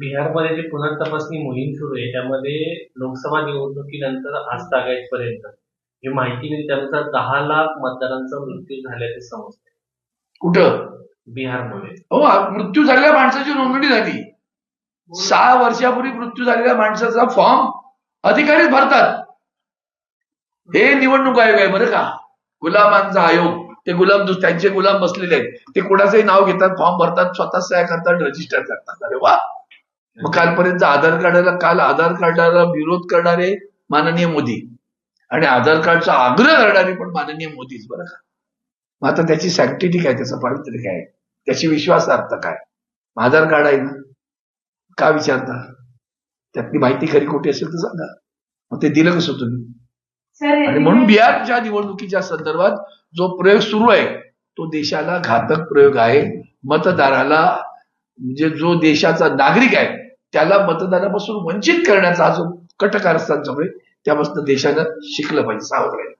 बिहारमध्ये जी पुनर्तपासणी मोहीम सुरू आहे त्यामध्ये लोकसभा निवडणुकीनंतर आज तागायतपर्यंत. जी माहिती मिळते त्यानुसार दहा लाख मतदारांचा मृत्यू झाल्याचे समजते. कुठं? बिहारमध्ये. हो मृत्यू झालेल्या माणसाची नोंदणी झाली. सहा वर्षापूर्वी मृत्यू झालेल्या माणसाचा फॉर्म अधिकारीच भरतात. हे निवडणूक आयोग आहे बरं का. गुलामांचा आयोग. ते गुलाम त्यांचे गुलाम बसलेले आहेत. ते कोणाचंही नाव घेतात फॉर्म भरतात स्वतः सह्या करतात रजिस्टर करतात. अरे वा! मग कालपर्यंत आधार कार्डाला काल आधार कार्डाला विरोध करणारे माननीय मोदी आणि आधार कार्डचा आग्रह करणारे पण माननीय मोदीच बरं का? मग आता त्याची सँक्टिटी काय त्याचं पावित्र्य काय? त्याची विश्वासार्थ काय? आधार कार्ड आहे ना? का विचारता? त्यातली माहिती खरी खोटी असेल तर सांगा. मग ते दिलं कसं तुम्ही? आणि म्हणून बिहारच्या निवडणुकीच्या संदर्भात जो प्रयोग सुरू आहे तो देशाला घातक प्रयोग आहे. मतदाराला म्हणजे जो देशाचा नागरिक आहे त्याला मतदानापासून वंचित करण्याचा हा जो कट कारस्थान चालू आहे त्यापासून देशानं शिकलं पाहिजे सावध राहिलं